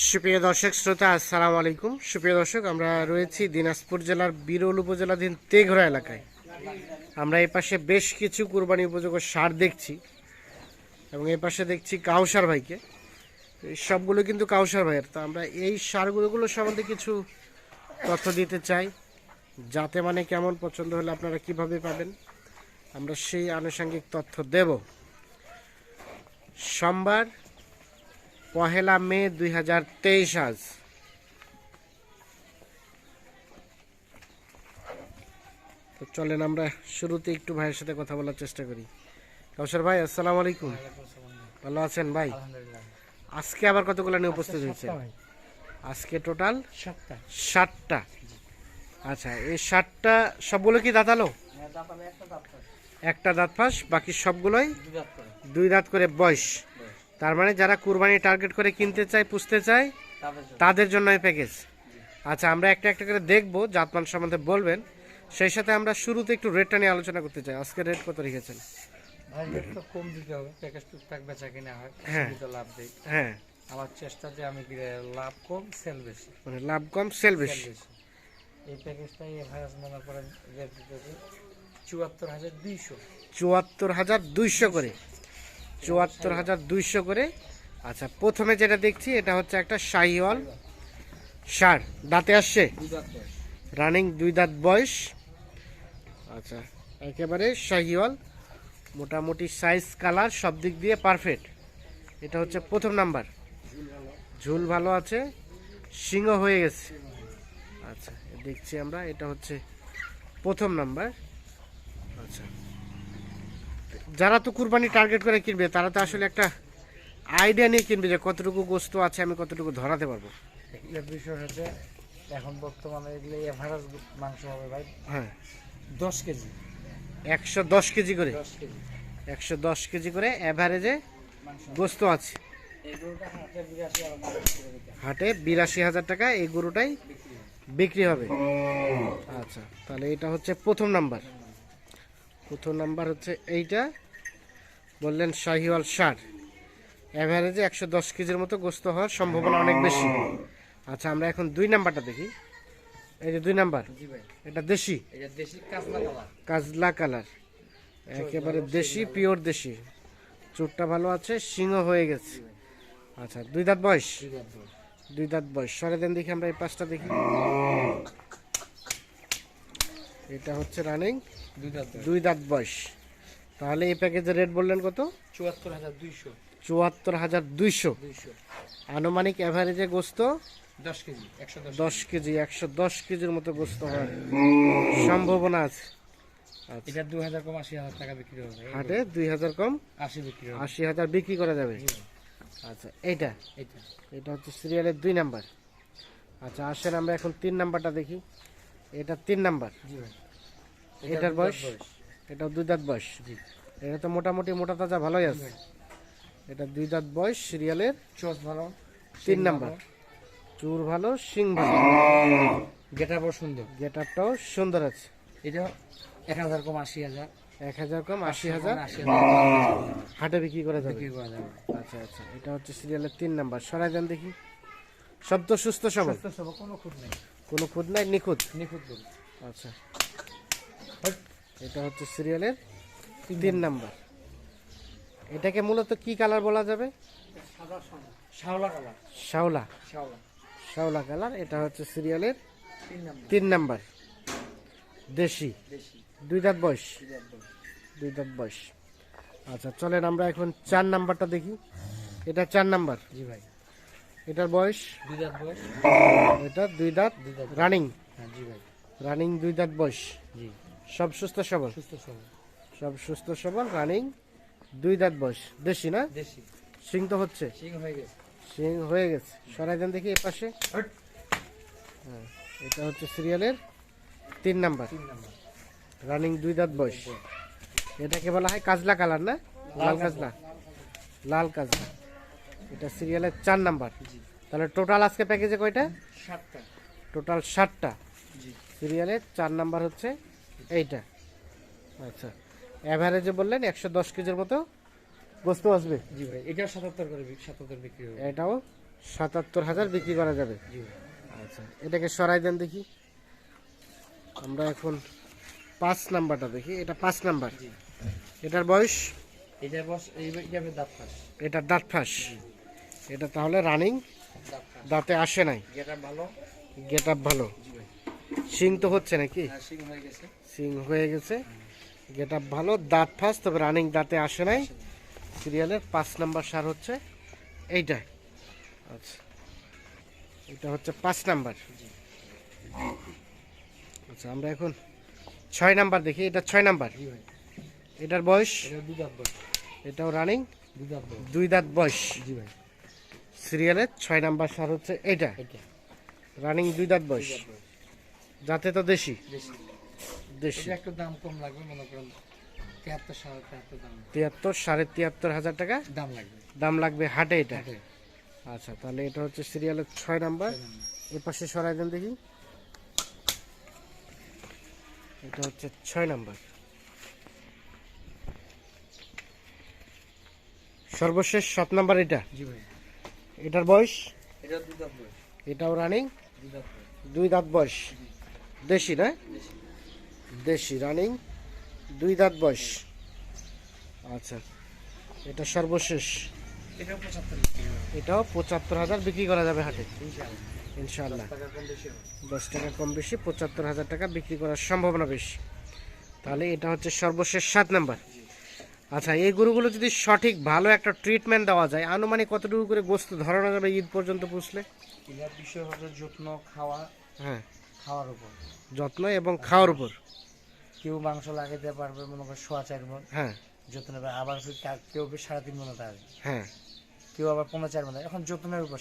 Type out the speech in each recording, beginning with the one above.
সুপ্রিয় দর্শক, শ্রোতা, আসসালামু আলাইকুম। সুপ্রিয় দর্শক, আমরা রয়েছি দিনাজপুর জেলার বিরল উপজেলাধীন তেঘরা এলাকায়। আমরা এই পাশে বেশ কিছু কুরবানি উপযোগ্য সার দেখছি এবং এই পাশে দেখছি কাউসার ভাইকে। এই সবগুলো কিন্তু কাউসার ভাইয়ের। তো আমরা এই সারগুলোগুলো সম্বন্ধে কিছু তথ্য দিতে চাই। যাতে মানে কেমন পছন্দ হলে আপনারা কীভাবে পাবেন, আমরা সেই আনুষঙ্গিক তথ্য দেব। সোমবার পহেলা মে দুই হাজার তেইশ আজ। তো চলেন আমরা শুরুতে একটু ভাইয়ের সাথে কথা বলার চেষ্টা করি। কাউসার ভাই আসসালামু আলাইকুম। ভালো আছেন ভাই? আজকে আবার কতগুলো নিয়ে উপস্থিত হয়েছে আজকে টোটাল ষাটটা আচ্ছা এই ষাটটা সবগুলো কি দাঁতালো? একটা দাঁত ফাঁস। বাকি সবগুলোই দুই দাঁত করে বয়স। তার মানে যারা কুরবানি টার্গেট করে কিনতে চায় পুষতে চায় তাদের জন্য। এই প্যাকেজ আচ্ছা আমরা একটা একটা করে দেখব জাতমান সম্বন্ধে বলবেন। সেই সাথে আমরা শুরুতে একটু রেটটা নিয়ে আলোচনা করতে চাই। আজকে রেট কত রেখেছেন? রেট তো কম দিতে হবে। প্যাকেজ টুকটাক বেচা কিনা হয় হ্যাঁ। লাভ দেই। হ্যাঁ। আমার চেষ্টা যে আমি লাভ কম সেল বেশি। মানে লাভ কম সেল বেশি। বেশি। এই প্যাকেজটাই ভাইরাস মনে করেন রেট দিতেছে চুয়াত্তর হাজার দুইশো। চুয়াত্তর হাজার দুইশো করে। চুয়াত্তর হাজার দুইশো করে। আচ্ছা প্রথমে যেটা দেখছি এটা হচ্ছে একটা শাহিওয়াল সার দাঁতে আসছে। রানিং দুই দাঁত বয়স। আচ্ছা একেবারে শাহিওয়াল। মোটামুটি সাইজ কালার সব দিক দিয়ে পারফেক্ট। এটা হচ্ছে প্রথম নাম্বার। ঝুল ভালো আছে সিংহ হয়ে গেছে। আচ্ছা দেখছি আমরা এটা হচ্ছে প্রথম নাম্বার। আচ্ছা। যারা তো কুরবানি টার্গেট করে কিনবে তারা তো আসলে একটা আইডিয়া নিয়ে কিনবে যে কতটুকু গোস্ত আছে আমি কতটুকু ধরাতে পারব। বিষয় হচ্ছে এখন বর্তমানে এগুলো এভারেজ মাংস হবে ভাই হ্যাঁ। দশ কেজি। একশো দশ কেজি করে? একশো দশ কেজি করে অ্যাভারেজে গোস্ত আছে। হাটে বিরাশি হাজার টাকা এই গরুটাই বিক্রি হবে। আচ্ছা তাহলে এটা হচ্ছে প্রথম নাম্বার প্রথম নাম্বার হচ্ছে এইটা। বললেন শাহিওয়াল সার। অ্যাভারেজে একশো দশ কেজির মতো গোস্ত হওয়ার সম্ভাবনা অনেক বেশি। আচ্ছা আমরা এখন দুই নাম্বারটা দেখি। এই যে দুই নাম্বার এটা দেশি? কাজলা কালার। একেবারে দেশি পিওর দেশি। চুটটা ভালো আছে সিংহ হয়ে গেছে। আচ্ছা দুই দাঁত বয়স? দুই দাঁত বয়স। দুই দাঁত বয়স। সরে দেন দেখি আমরা এই পাঁচটা দেখি। এটা হচ্ছে রানিং। দুই দাঁত বয়স। তাহলে এই প্যাকেজের রেট বললেন কত? চুয়াত্তর হাজার দুইশো। চুয়াত্তর হাজার দুইশো। আনুমানিক অ্যাভারেজে গোস্ত? দশ কেজি একশো দশ কেজি। একশো দশ কেজির মতো গোস্ত হওয়ার সম্ভাবনা আছে। আচ্ছা। এটা হাজার কম আশি হাজার টাকা বিক্রি হবে। হাটে দুই হাজার কম আশি বিক্রি আশি হাজার বিক্রি করা যাবে। আচ্ছা এইটা? এটা এটা হচ্ছে সিরিয়ালের দুই নাম্বার। আচ্ছা আসেন আমরা এখন তিন নাম্বারটা দেখি। এটা তিন নাম্বার। এটার বয়স। এটা দুই দাঁত বয়স জি। এটা তো মোটামুটি মোটা তাজা ভালোই আছে। এটা দুই দাঁত বয়স সিরিয়ালের চোখ ভালো তিন নাম্বার। চুর ভালো শিং ভালো। গেটা বড় সুন্দর। গেট আপটাও সুন্দর আছে। এটা এক হাজার কম আশি হাজার। এক হাজার কম আশি হাজার। হাটে বিক্রি করা যাবে? বিক্রি করা যাবে। আচ্ছা আচ্ছা। এটা হচ্ছে সিরিয়ালের তিন নাম্বার। সরাই দেন দেখি। সব তো সুস্থ সবল সব কোনো খুঁত নেই। কোনো খুঁত নাই নিখুঁত। নিখুঁত আচ্ছা। এটা হচ্ছে সিরিয়ালের তিন নাম্বার। এটাকে মূলত কি কালার বলা যাবে? শাওলা কালার। শাওলা। শাওলা। কালার এটা হচ্ছে সিরিয়ালের তিন নাম্বার। দেশি। দুই দাঁত বয়স। দুই দাঁত বয়স। আচ্ছা চলেন আমরা এখন চার নাম্বারটা দেখি। এটা চার নাম্বার। জি ভাই। এটার বয়স? দুই দাঁত বয়স। এটা দুই দাঁত। দুই দাঁত রানিং। হ্যাঁ জি ভাই। রানিং দুই দাঁত বয়স। জি। সব সুস্থ সবল? সুস্থ সবল। সব সুস্থ সবল রানিং দুই দাঁত বয়স। দেশি না? দেশি। সিং তো হচ্ছে। সিং হয়ে গেছে। সিং হয়ে গেছে। সরাই দেন দেখি এ পাশে। হ্যাঁ এটা হচ্ছে সিরিয়ালের তিন নাম্বার। রানিং দুই দাঁত বয়স। এটাকে বলা হয় কাজলা কালার না? লাল কাজলা। লাল কাজলা। এটা সিরিয়ালের চার নাম্বার। তাহলে টোটাল আজকে প্যাকেজে কয়টা? সাতটা। টোটাল ষাটটা সিরিয়ালের চার নাম্বার হচ্ছে এইটা। আচ্ছা। অ্যাভারেজে বললেন একশো দশ কেজির মতো গোস্ত আসবে। জি ভাই এটাও সাতাত্তর করে সাতাত্তর বিক্রি হবে। এটাও সাতাত্তর হাজার বিক্রি করা যাবে। জি আচ্ছা এটাকে সরাই দেন দেখি। আমরা এখন পাঁচ নাম্বারটা দেখি। এটা পাঁচ নাম্বার। এটার বয়স? এটা এই যাবে দাঁত ফাঁস। এটার দাঁত ফাঁস। এটা তাহলে রানিং দাঁতে আসে নাই। যেটা ভালো? গেট ভালো। সিং তো হচ্ছে নাকি? হ্যাঁ সিং হয়ে গেছে। সিং হয়ে গেছে। গেট আপ ভালো দাঁত ফাঁস তবে রানিং দাঁতে আসে নাই। সিরিয়ালের পাঁচ নাম্বার সার হচ্ছে এইটা। আচ্ছা এটা হচ্ছে পাঁচ নাম্বার। আচ্ছা আমরা এখন ছয় নাম্বার দেখি এটা ছয় নাম্বার। এটার বয়স? এটাও রানিং দুই দাঁত বয়স। জি ভাই। সিরিয়ালের ছয় নাম্বার সার হচ্ছে এইটা। এটা রানিং দুই দাঁত বয়স। যাতে তো দেশি। দেশি। একটু দাম কম লাগবে মনে করেন তিয়াত্তর সাড়ে তিয়াত্তর দাম। তিয়াত্তর সাড়ে তিয়াত্তর হাজার টাকা? দাম লাগবে। দাম লাগবে হাটে এটা? আচ্ছা তাহলে এটা হচ্ছে সিরিয়ালের ছয় নাম্বার। এ পাশে সরাই দেন দেখি। এটা হচ্ছে ছয় নাম্বার। সর্বশেষ সাত নাম্বার এটা? এটার বয়স? এটাও রানিং দুই দাঁত বয়স। দেশি না? দেশি রানিং দুই দাঁত বয়স। আচ্ছা এটা সর্বশেষ। এটা এটাও পঁচাত্তর হাজার বিক্রি করা যাবে হাটে। হবে। দশ টাকা কম বেশি পঁচাত্তর হাজার টাকা বিক্রি করার সম্ভাবনা বেশি। তাহলে এটা হচ্ছে সর্বশেষ সাত নাম্বার। আচ্ছা এই গরুগুলো যদি সঠিক ভালো একটা ট্রিটমেন্ট দেওয়া যায় আনুমানিক কতটুকু করে গোস্ত ধরানো যাবে ঈদ পর্যন্ত পুষলে? এটার বিষয় হচ্ছে যত্ন খাওয়া। হ্যাঁ। খাওয়ার উপর। যত্ন এবং খাওয়ার উপর। কেউ মাংস লাগাইতে পারবে মনে করে সোয়া চার মন। হ্যাঁ। যত্ন নেবে আবার কেউ সাড়ে তিন মনে থাকবে হ্যাঁ। কেউ আবার পনেরো চার মনে এখন যত্নের উপর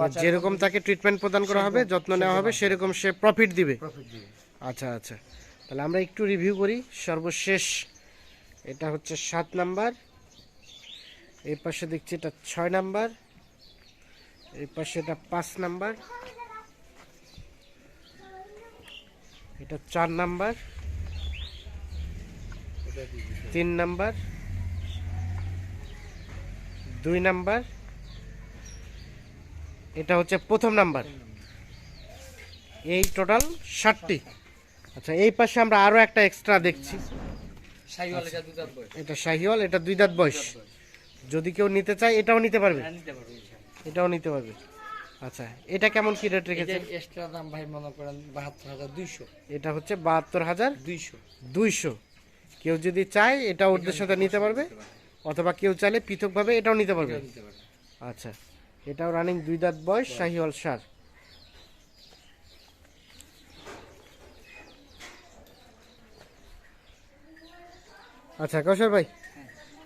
মানে যেরকম তাকে ট্রিটমেন্ট প্রদান করা হবে যত্ন নেওয়া হবে সেরকম সে প্রফিট দিবে। প্রফিট দিবে। আচ্ছা আচ্ছা। তাহলে আমরা একটু রিভিউ করি। সর্বশেষ এটা হচ্ছে সাত নাম্বার। এই পাশে দেখছি এটা ছয় নাম্বার। এই পাশে এটা পাঁচ নাম্বার। এটা চার নাম্বার তিন নাম্বার দুই নাম্বার এটা হচ্ছে প্রথম নাম্বার। এই টোটাল ষাটটি। আচ্ছা এই পাশে আমরা আরও একটা এক্সট্রা দেখছি। এটা দাঁত এটা শাহিওয়াল এটা দুই দাঁত বয়স। যদি কেউ নিতে চায় এটাও নিতে পারবে। হ্যাঁ। এটাও নিতে পারবে। আচ্ছা এটা কেমন কি রেট রেখেছেন এক্সট্রা দাম ভাই মনে করেন বাহাত্তর হাজার দুইশো। এটা হচ্ছে বাহাত্তর হাজার দুইশো। দুইশো। কেউ যদি চায় এটা ওদের সাথে নিতে পারবে। অথবা কেউ চাইলে পৃথকভাবে এটাও নিতে পারবে। আচ্ছা এটাও রানিং দুই দাঁত বয়স শাহিওয়াল সার। আচ্ছা কৌশল ভাই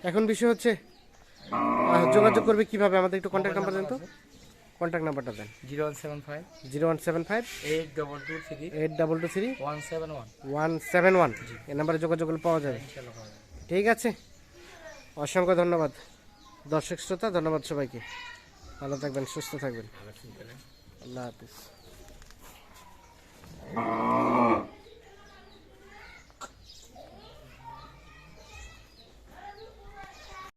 এখন বিষয় হচ্ছে যোগাযোগ করবে কীভাবে? আমাদের একটু কন্ট্যাক্ট নাম্বার দেন তো। কন্ট্যাক্ট নাম্বারটা দেন। Zero one seven five zero one seven five eight double two three eight double two three one seven one one seven one. এই নাম্বারে যোগাযোগ করলে পাওয়া যাবে। পাওয়া যাবে। ঠিক আছে? অসংখ্য ধন্যবাদ। দর্শক শ্রোতা ধন্যবাদ সবাইকে। ভালো থাকবেন সুস্থ থাকবেন। আল্লাহ হাফিজ।